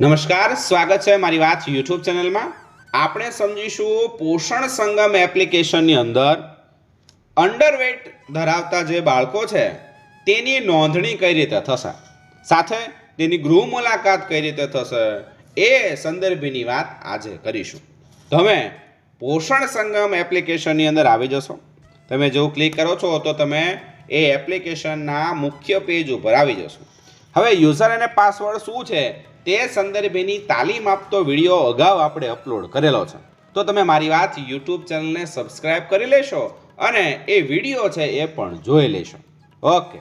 નમસ્કાર, સ્વાગત છે મારી વાત યુટ્યુબ ચેનલમાં. આપણે સમજીશું પોષણ સંગમ એપ્લિકેશનની અંદર અંડરવેટ ધરાવતા જે બાળકો છે, તેની નોંધણી કઈ રીતે થશે? સાથે તેની ગૃહ મુલાકાત કઈ રીતે થશે? એ સંદર્ભની વાત આજે કરીશું. તમે પોષણ સંગમ એપ્લિકેશનની અંદર આવી જશો. તમે જો ક્લિક કરો છો, તો તમે એ એપ્લિકેશનના મુખ્ય પેજ ઉપર આવી જશો. હવે યુઝર અને પાસવર્ડ શું છે? તે સંદર્ભેની તાલીમ આપતો વીડિયો અગાઉ આપણે અપલોડ કરેલો છે. તો તમે મારી વાત યુટ્યુબ ચેનલને સબસ્ક્રાઇબ કરી લેશો અને એ વીડિયો છે એ પણ જોઈ લેશો. ઓકે.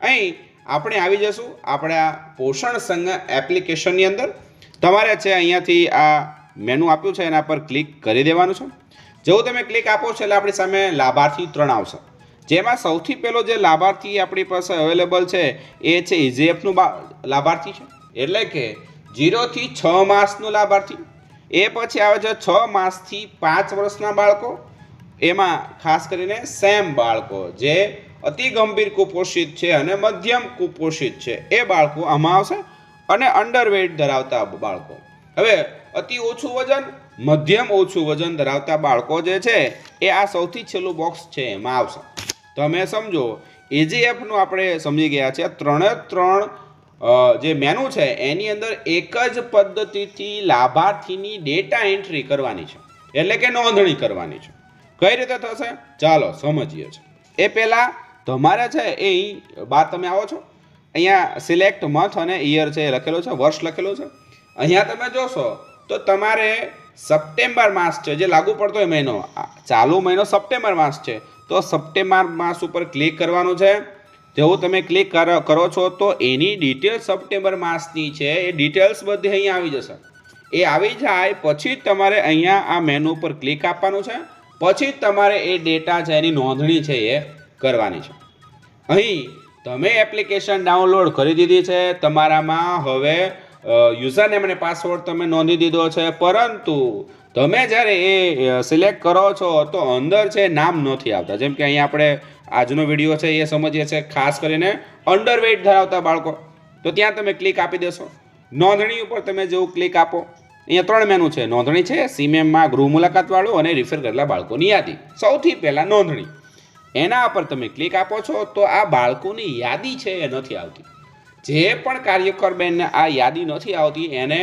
અહીં આપણે આવી જશું આપણા પોષણ સંઘ એપ્લિકેશનની અંદર. તમારે છે અહીંયાથી આ મેનુ આપ્યું છે, એના પર ક્લિક કરી દેવાનું છે. જેવું તમે ક્લિક આપો છો એટલે આપણી સામે લાભાર્થી ત્રણ આવશે. જેમાં સૌથી પહેલો જે લાભાર્થી આપણી પાસે અવેલેબલ છે એ છે ઇઝીએફનું લાભાર્થી છે. એટલે કે જીરોથી છ માસનું લાભાર્થી, એ પછી આવે છે છ માસથી પાંચ વર્ષના બાળકો, એમાં ખાસ કરીને સેમ બાળકો, જે અતિ ગંભીર કુપોષિત છે અને મધ્યમ કુપોષિત છે, એ બાળકો આમાં આવશે અને અંડરવેટ ધરાવતા બાળકો. હવે અતિ ઓછું વજન, મધ્યમ ઓછું વજન ધરાવતા બાળકો જે છે, એ આ સૌથી છેલ્લું બોક્સ છે એમાં આવશે. તમે સમજો એજીએફનું આપણે સમજી ગયા છે, ત્રણે ત્રણ જે મેનુ છે, એની અંદર એક જ પદ્ધતિથી લાભાર્થીની ડેટા એન્ટ્રી કરવાની છે. એટલે કે નોંધણી કરવાની છે. કઈ રીતે થશે? ચાલો, સમજીએ છે. એ પહેલાં તમારે છે, એ બહાર તમે આવો છો. અહીંયા સિલેક્ટ મંથ અને ઇયર છે એ લખેલો છે, વર્ષ લખેલો છે. અહીંયા તમે જોશો, તો તમારે સપ્ટેમ્બર માસ છે, જે લાગુ પડતો હોય મહિનો. ચાલુ મહિનો સપ્ટેમ્બર માસ છે. તો સપ્ટેમ્બર માસ ઉપર ક્લિક કરવાનું છે. જેવું તમે ક્લિક કરો છો તો એની ડિટેલ્સ સપ્ટેમ્બર માસની છે. એ ડિટેલ્સ બધી અહીંયા આવી જશે. એ આવી જાય, પછી તમારે અહીંયા આ મેનુ પર ક્લિક આપવાનું છે. પછી તમારે એ ડેટા છે એની નોંધણી છે એ કરવાની છે. અહીં તમે એપ્લિકેશન ડાઉનલોડ કરી દીધી છે. તમારામાં હવે યુઝર નેમ અને પાસવર્ડ તમે નોંધી દીધો છે. પરંતુ તમે જ્યારે એ સિલેક્ટ કરો છો, તો અંદર છે નામ નથી આવતા. જેમ કે અહીંયા આપણે આજનો વીડિયો છે એ સમજીએ છીએ, ખાસ કરીને અંડરવેઇટ ધરાવતા બાળકો. તો ત્યાં તમે ક્લિક આપી દેશો. નોંધણી ઉપર તમે જેવું ક્લિક આપો, અહીંયા ત્રણ મેનુ છે. નોંધણી છે સીમેમમાં ગૃહ મુલાકાતવાળું અને રિફર કરેલા બાળકોની યાદી. સૌથી પહેલાં નોંધણી. એના પર તમે ક્લિક આપો છો, તો આ બાળકોની યાદી છે એ નથી આવતી. જે પણ કાર્યકર બેનને આ યાદી નથી આવતી, એને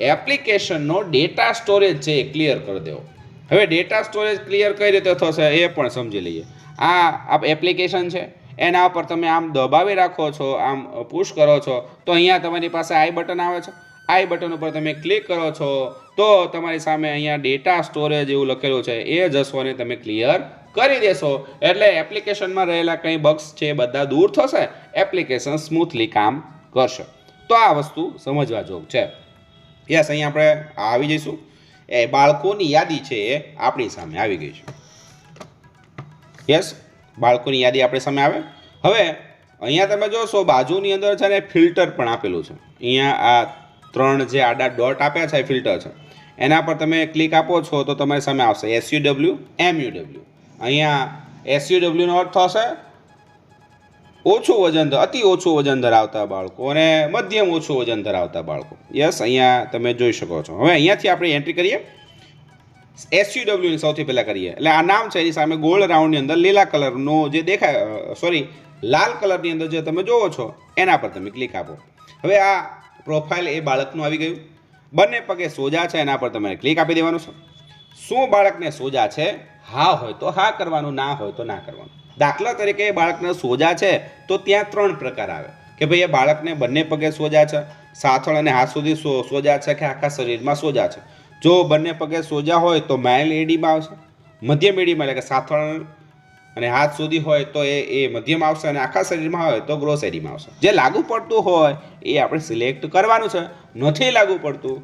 એપ્લિકેશનનો ડેટા સ્ટોરેજ છે એ ક્લિયર કરી દેવો. હવે ડેટા સ્ટોરેજ ક્લિયર કઈ રીતે થશે, એ પણ સમજી લઈએ. આ આ એપ્લિકેશન છે, એના ઉપર તમે આમ દબાવી રાખો છો, આમ પુશ કરો છો, તો અહીંયા તમારી પાસે આઈ બટન આવે છે. આઈ બટન ઉપર તમે ક્લિક કરો છો, તો તમારી સામે અહીંયા ડેટા સ્ટોરેજ એવું લખેલું છે, એ જશોને તમે ક્લિયર કરી દેશો. એટલે એપ્લિકેશનમાં રહેલા કંઈ બગ્સ છે બધા દૂર થશે એપ્લિકેશન સ્મૂથલી કામ કરશે. તો આ વસ્તુ સમજવા જોગ છે. યસ અહીં આપણે આવી જઈશું. એ બાળકોની યાદી છે એ આપણી સામે આવી ગઈ છે. યસ, બાળકોની યાદી આપણી સામે આવે. હવે, અહીંયા તમે જોશો, બાજુની અંદર છે ને ફિલ્ટર પણ આપેલું છે. અહીંયા આ ત્રણ જે આડા ડોટ આપ્યા છે, એ ફિલ્ટર છે. એના પર તમે ક્લિક આપો છો તો તમારી સામે આવશે. SU W MU W. અહીંયા એસયુ ડબલ્યુનો અર્થ થશે ઓછું વજન અતિ ઓછું વજન ધરાવતા બાળકો અને મધ્યમ ઓછું વજન ધરાવતા બાળકો. યસ અહીંયા તમે જોઈ શકો છો. હવે અહીંયાથી આપણે એન્ટ્રી કરીએ. એસયુડબ્લ્યુની સૌથી પહેલાં કરીએ. એટલે આ નામ છે, એની સામે ગોલ્ડ રાઉન્ડની અંદર લીલા કલરનો જે દેખાય સોરી લાલ કલરની અંદર જે તમે જોવો છો, એના પર તમે ક્લિક આપો. હવે આ પ્રોફાઇલ એ બાળકનું આવી ગયું. બંને પગે સોજા છે, એના પર તમારે ક્લિક આપી દેવાનું છે. શું બાળકને સોજા છે? હા હોય તો હા કરવાનું, ના હોય તો ના કરવાનું. દાખલા તરીકે એ બાળકને સોજા છે તો ત્યાં ત્રણ પ્રકાર આવે. કે ભાઈ એ બાળકને બંને પગે સોજા છે, સાથળ અને હાથ સુધી સોજા છે કે આખા શરીરમાં સોજા છે. જો બંને પગે સોજા હોય તો માઇલ એડીમાં આવશે, મધ્યમ એડીમાં એટલે કે સાથળ અને હાથ સુધી હોય તો એ એ મધ્યમ આવશે અને આખા શરીરમાં હોય તો ગ્રોસ એડીમાં આવશે. જે લાગુ પડતું હોય એ આપણે સિલેક્ટ કરવાનું છે. નથી લાગુ પડતું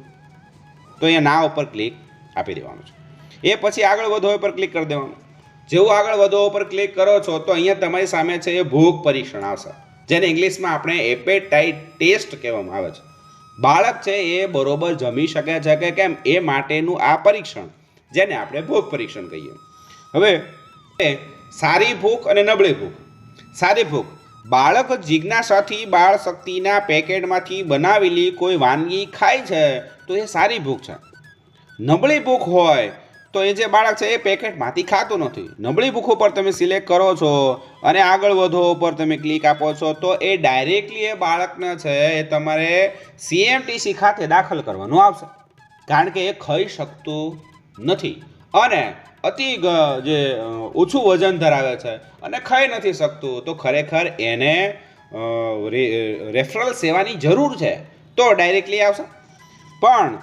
તો એ ના ઉપર ક્લિક આપી દેવાનું છે. એ પછી આગળ વધો ઉપર ક્લિક કરી દેવાનું. જેવું આગળ વધો ઉપર ક્લિક કરો છો, તો અહીંયા તમારી સામે છે એ ભૂખ પરીક્ષણ આવશે. જેને ઇંગ્લિશમાં આપણે એપેટાઇટ ટેસ્ટ કહેવામાં આવે છે. બાળક છે એ બરોબર જમી શકે છે કે કેમ? એ માટેનું આ પરીક્ષણ, જેને આપણે ભૂખ પરીક્ષણ કહીએ. હવે સારી ભૂખ અને નબળી ભૂખ. સારી ભૂખ. બાળક જિજ્ઞાસાથી બાળ શક્તિના પેકેટમાંથી બનાવેલી કોઈ વાનગી ખાય છે, તો એ સારી ભૂખ છે. નબળી ભૂખ હોય તો એ જે બાળક છે એ પેકેટમાંથી ખાતું નથી. નબળી ભૂખ ઉપર તમે સિલેક્ટ કરો છો અને આગળ વધો ઉપર તમે ક્લિક આપો છો, તો એ ડાયરેક્ટલી એ બાળકને છે એ તમારે સીએમટીસી ખાતે દાખલ કરવાનું આવશે. કારણ કે એ ખાઈ શકતું નથી. અને અતિ જે ઓછું વજન ધરાવે છે અને ખાઈ નથી શકતું, તો ખરેખર એને રેફરલ સેવાની જરૂર છે. તો ડાયરેક્ટલી આવશે. પણ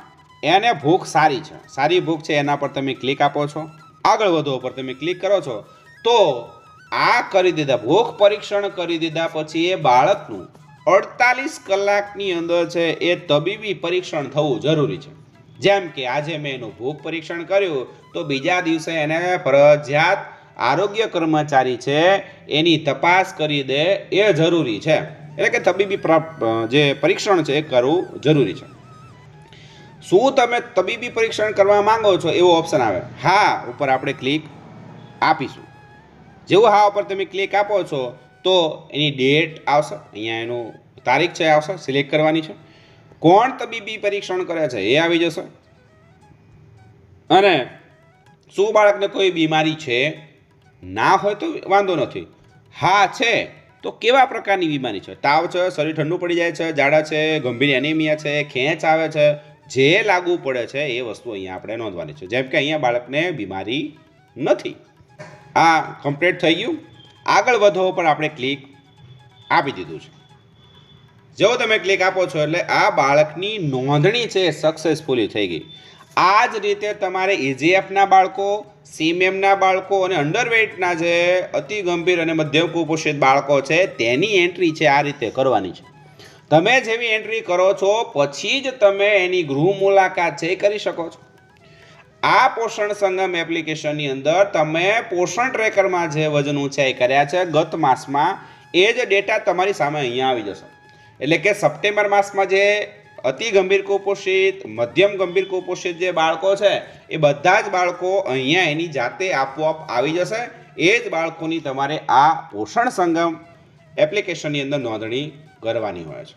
એને ભૂખ સારી છે. સારી ભૂખ છે એના પર તમે ક્લિક આપો છો. આગળ વધો પર તમે ક્લિક કરો છો. તો આ કરી દીધા, ભૂખ પરીક્ષણ કરી દીધા પછી એ બાળકનું અડતાલીસ કલાકની અંદર છે એ તબીબી પરીક્ષણ થવું જરૂરી છે. જેમ કે આજે મેં એનું ભૂખ પરીક્ષણ કર્યું, તો બીજા દિવસે એને ફરજિયાત આરોગ્ય કર્મચારી છે એની તપાસ કરી દે એ જરૂરી છે. એટલે કે તબીબી જે પરીક્ષણ છે એ કરવું જરૂરી છે. શું તમે તબીબી પરીક્ષણ કરવા માંગો છો? એવો ઓપ્શન આવે. હા, ઉપર આપણે ક્લિક આપીશું. જેવું હા ઉપર તમે ક્લિક આપો છો, તો એની ડેટ આવશે. અહીંયા એનું તારીખ છે, આવશે. સિલેક્ટ કરવાની છે. કોણ તબીબી પરીક્ષણ કરે છે? એ આવી જશે. અને શું બાળકને કોઈ બીમારી છે? ના હોય તો વાંધો નથી. હા છે, તો કેવા પ્રકારની બીમારી છે? તાવ છે, શરીર ઠંડુ પડી જાય છે, ઝાડા છે, ગંભીર એનિમિયા છે, ખેંચ આવે છે જે લાગુ પડે છે એ વસ્તુ અહીંયા આપણે નોંધવાની છે. જેમ કે અહીંયા બાળકને બીમારી નથી. આ કમ્પ્લીટ થઈ ગયું. આગળ વધો પર આપણે ક્લિક આપી દીધું છે. જો તમે ક્લિક આપો છો એટલે આ બાળકની નોંધણી છે સક્સેસફુલી થઈ ગઈ. આ જ રીતે તમારે ઇજીએફના બાળકો સીમેમના બાળકો અને અંડરવેઇટના જે અતિ ગંભીર અને મધ્યમ કુપોષિત બાળકો છે, તેની એન્ટ્રી છે આ રીતે કરવાની છે. તમે જેવી એન્ટ્રી કરો છો, પછી જ તમે એની ગૃહ મુલાકાત છે એ કરી શકો છો. આ પોષણ સંગમ એપ્લિકેશનની અંદર તમે પોષણ ટ્રેકરમાં જે વજન ઊંચાઈ કર્યા છે, ગત માસમાં એ જ ડેટા તમારી સામે અહીંયા આવી જશે. એટલે કે સપ્ટેમ્બર માસમાં જે અતિ ગંભીર કુપોષિત, મધ્યમ ગંભીર કુપોષિત જે બાળકો છે, એ બધા જ બાળકો અહીંયા એની જાતે આપોઆપ આવી જશે. એ જ બાળકોની તમારે આ પોષણ સંગમ એપ્લિકેશનની અંદર નોંધણી કરવાની હોય છે.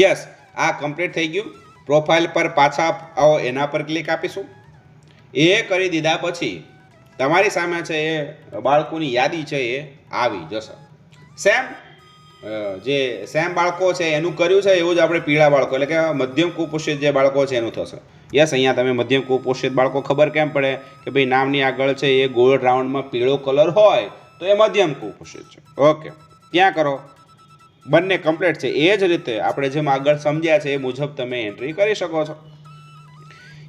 યસ આ કમ્પ્લીટ થઈ ગયું. પ્રોફાઇલ પર પાછા આવો, એના પર ક્લિક આપીશું. એ કરી દીધા પછી, તમારી સામે છે એ બાળકોની યાદી છે એ આવી જશે. સેમ જે સેમ બાળકો છે, એનું કર્યું છે, એવું જ આપણે પીળા બાળકો, એટલે કે મધ્યમ કુપોષિત જે બાળકો છે, એનું થશે. યસ અહીંયા તમે મધ્યમ કુપોષિત બાળકો ખબર કેમ પડે? કે ભાઈ નામની આગળ છે એ ગોળ રાઉન્ડમાં પીળો કલર હોય, તો એ મધ્યમ કુપોષિત છે. ઓકે ત્યાં કરો? બંને કમ્પ્લીટ છે. એ જ રીતે આપણે જેમ આગળ સમજ્યા છે, એ મુજબ તમે એન્ટ્રી કરી શકો છો.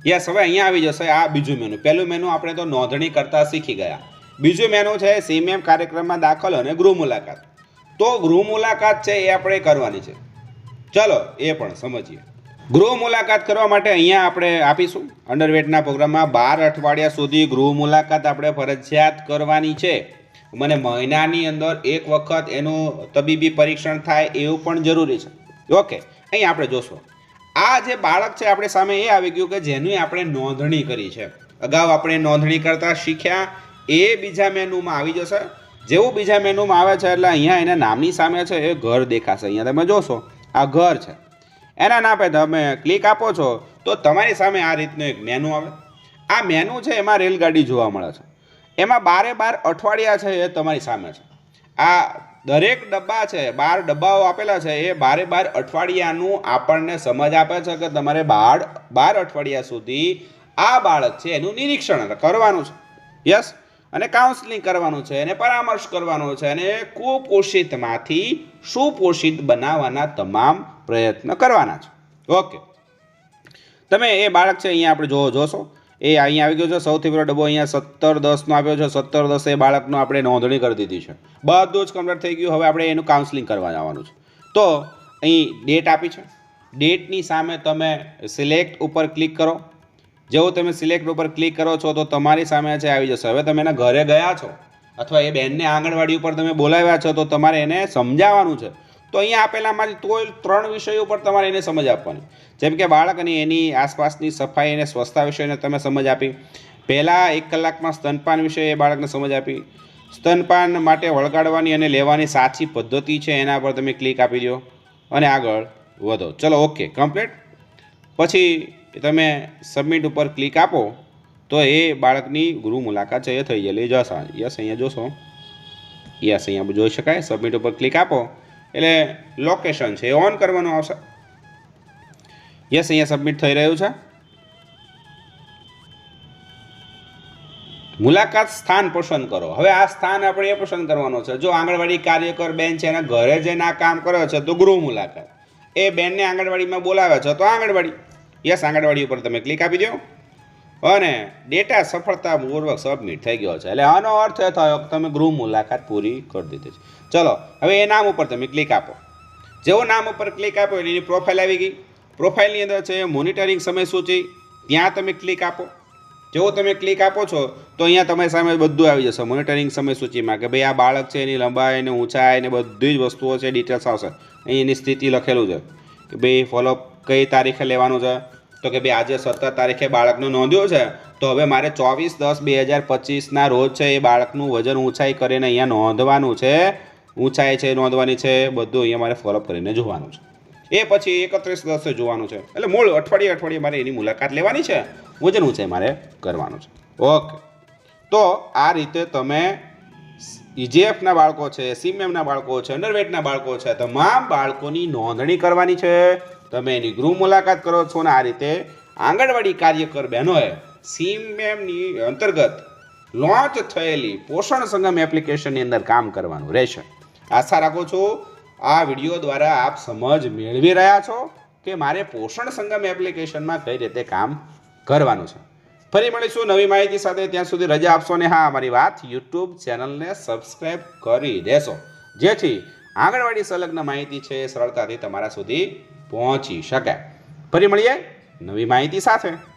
યસ હવે અહીંયા આવી જશે આ બીજું મેનુ પહેલું મેનુ આપણે તો નોંધણી કરતા શીખી ગયા. બીજું મેનુ છે સીમએમ કાર્યક્રમમાં દાખલ અને ગૃહ મુલાકાત. તો ગૃહ મુલાકાત છે એ આપણે કરવાની છે. ચલો, એ પણ સમજીએ. ગૃહ મુલાકાત કરવા માટે અહીંયા આપણે આપીશું. અંડરવેટના પ્રોગ્રામમાં બાર અઠવાડિયા સુધી ગૃહ મુલાકાત આપણે ફરજિયાત કરવાની છે. મને મહિનાની અંદર એક વખત એનું તબીબી પરીક્ષણ થાય એવું પણ જરૂરી છે. ઓકે, અહીં આપણે જોશું. આ જે બાળક છે, આપણે સામે એ આવી ગયું કે જેની આપણે નોંધણી કરી છે. અગાઉ આપણે નોંધણી કરતા શીખ્યા, એ બીજા મેનુમાં આવી જશે. જેવું બીજા મેનુમાં આવે છે, એટલે અહીંયા એના નામની સામે છે, એ ઘર દેખાશે. અહીંયા તમે જોશો, આ ઘર છે. એના નામે તમે ક્લિક આપો છો, તો તમારી સામે આ રીતનું એક મેનુ આવે. આ મેનુ છે, એમાં રેલગાડી જોવા મળે છે. એમાં બારે બાર અઠવાડિયા છે એ તમારી સામે છે. આ દરેક ડબ્બા છે, બાર ડબ્બાઓ આપેલા છે, એ બારે બાર અઠવાડિયાનું આપણને સમજ આપે છે કે તમારે બાર બાર અઠવાડિયા સુધી આ બાળક છે એનું નિરીક્ષણ કરવાનું છે. યસ? અને કાઉન્સલિંગ કરવાનું છે, અને પરામર્શ કરવાનો છે, અને કુપોષિતમાંથી સુપોષિત બનાવવાના તમામ પ્રયત્ન કરવાના છે. ઓકે. તમે એ બાળક છે અહીંયા આપણે જો, જોશો. એ અહીંયા આવી ગયો છે. સૌથી પહેલો ડબ્બો અહીંયા સત્તર દસનો આપ્યો છે. સત્તર દસ એ બાળકનો આપણે નોંધણી કરી દીધી છે. બધું જ કમ્પ્લીટ થઈ ગયું. હવે આપણે એનું કાઉન્સલિંગ કરવા જવાનું છે. તો અહીં ડેટ આપી છે. ડેટની સામે તમે સિલેક્ટ ઉપર ક્લિક કરો. જેવું તમે સિલેક્ટ ઉપર ક્લિક કરો છો તો તમારી સામે છે આવી જશે. હવે તમે એના ઘરે ગયા છો અથવા એ બેનને આંગણવાડી ઉપર તમે બોલાવ્યા છો તો તમારે એને સમજાવવાનું છે. તો અહીંયા આપેલામાંથી કોઈ ત્રણ વિષયો ઉપર તમારે એને સમજ આપવાની. જેમ કે અને એની આસપાસની સફાઈ અને સ્વચ્છતા વિષયને તમે સમજ આપી. પહેલાં એક કલાકમાં સ્તનપાન વિશે એ બાળકને સમજ આપી. સ્તનપાન માટે વળગાડવાની અને લેવાની સાચી પદ્ધતિ છે એના પર તમે ક્લિક આપી દો. અને આગળ વધો. ચલો, ઓકે, કમ્પ્લીટ? પછી તમે સબમિટ ઉપર ક્લિક આપો, તો એ બાળકની ગૃહ મુલાકાત છે, એ થઈ ગયેલી. જશે યસ, અહીંયા જોશો. યસ, અહીંયા જોઈ શકાય. સબમિટ ઉપર ક્લિક આપો. એટલે લોકેશન છે, એ ઓન કરવાનું આવશે. યસ અહીંયા સબમિટ થઈ રહ્યું છે. મુલાકાત સ્થાન પસંદ કરો. હવે આ સ્થાન આપણે એ પસંદ કરવાનો છે. જો આંગણવાડી કાર્યકર બેન છે, એના ઘરે જઈને આ કામ કર્યો છે, તો ગૃહ મુલાકાત. એ બેનને આંગણવાડીમાં બોલાવે છે, તો આંગણવાડી. યસ આંગણવાડી ઉપર તમે ક્લિક આપી દો. અને ડેટા સફળતાપૂર્વક સબમિટ થઈ ગયો છે. એટલે આનો અર્થ એ થયો કે તમે ગૃહ મુલાકાત પૂરી કરી દીધી છે. ચલો, હવે એ નામ ઉપર તમે ક્લિક આપો. જેવો નામ ઉપર ક્લિક આપો એટલે એની પ્રોફાઇલ આવી ગઈ. પ્રોફાઇલની અંદર છે મોનિટરિંગ સમય સૂચિ ત્યાં તમે ક્લિક આપો. જેવો તમે ક્લિક આપો છો, તો અહીંયા તમારી સામે બધું આવી જશે. મોનિટરિંગ સમય સૂચિમાં કે ભાઈ આ બાળક છે, એની લંબાઈ અને ઊંચાઈ અને બધી જ વસ્તુઓ છે ડિટેલ્સ આવશે. અહીં એની સ્થિતિ લખેલું છે. કે ભાઈ ફોલોઅપ કઈ તારીખે લેવાનું છે? તો કે ભાઈ આજે સત્તર તારીખે બાળકનો નોંધ્યો છે, તો હવે મારે ચોવીસ દસ બે હજાર પચીસના રોજ છે એ બાળકનું વજન ઊંચાઈ કરીને અહીંયા નોંધવાનું છે, ઊંચાઈ છે નોંધવાની છે, બધું અહીંયા મારે ફોલોઅપ કરીને જોવાનું છે. એ પછી એકત્રીસ દસે જોવાનું છે. એટલે મૂળ અઠવાડિયે અઠવાડિયે મારે એની મુલાકાત લેવાની છે, વજન ઊંચાઈ મારે કરવાનું છે. ઓકે. તો આ રીતે તમે ઇજીએફના બાળકો છે સીમએમના બાળકો છે, અંડરવેટના બાળકો છે, તમામ બાળકોની નોંધણી કરવાની છે. તમે એની ગૃહ મુલાકાત કરો છો ને આ રીતે આંગણવાડી કાર્યકર બહેનોએ સીમેમની અંતર્ગત લોન્ચ થયેલી પોષણ સંગમ એપ્લિકેશનની અંદર કામ કરવાનું રહેશે. આશા રાખું છું આ વીડિયો દ્વારા આપ સમજ મેળવી રહ્યા છો કે મારે પોષણ સંગમ એપ્લિકેશનમાં કઈ રીતે કામ કરવાનું છે. ફરી મળીશું નવી માહિતી સાથે, ત્યાં સુધી રજા આપશો ને હા, અમારી વાત યુટ્યુબ ચેનલને સબસ્ક્રાઈબ કરી દેશો. જેથી આંગણવાડી સંલગ્ન માહિતી છે, સરળતાથી તમારા સુધી પહોંચી શકે. ફરી મળીએ નવી માહિતી સાથે.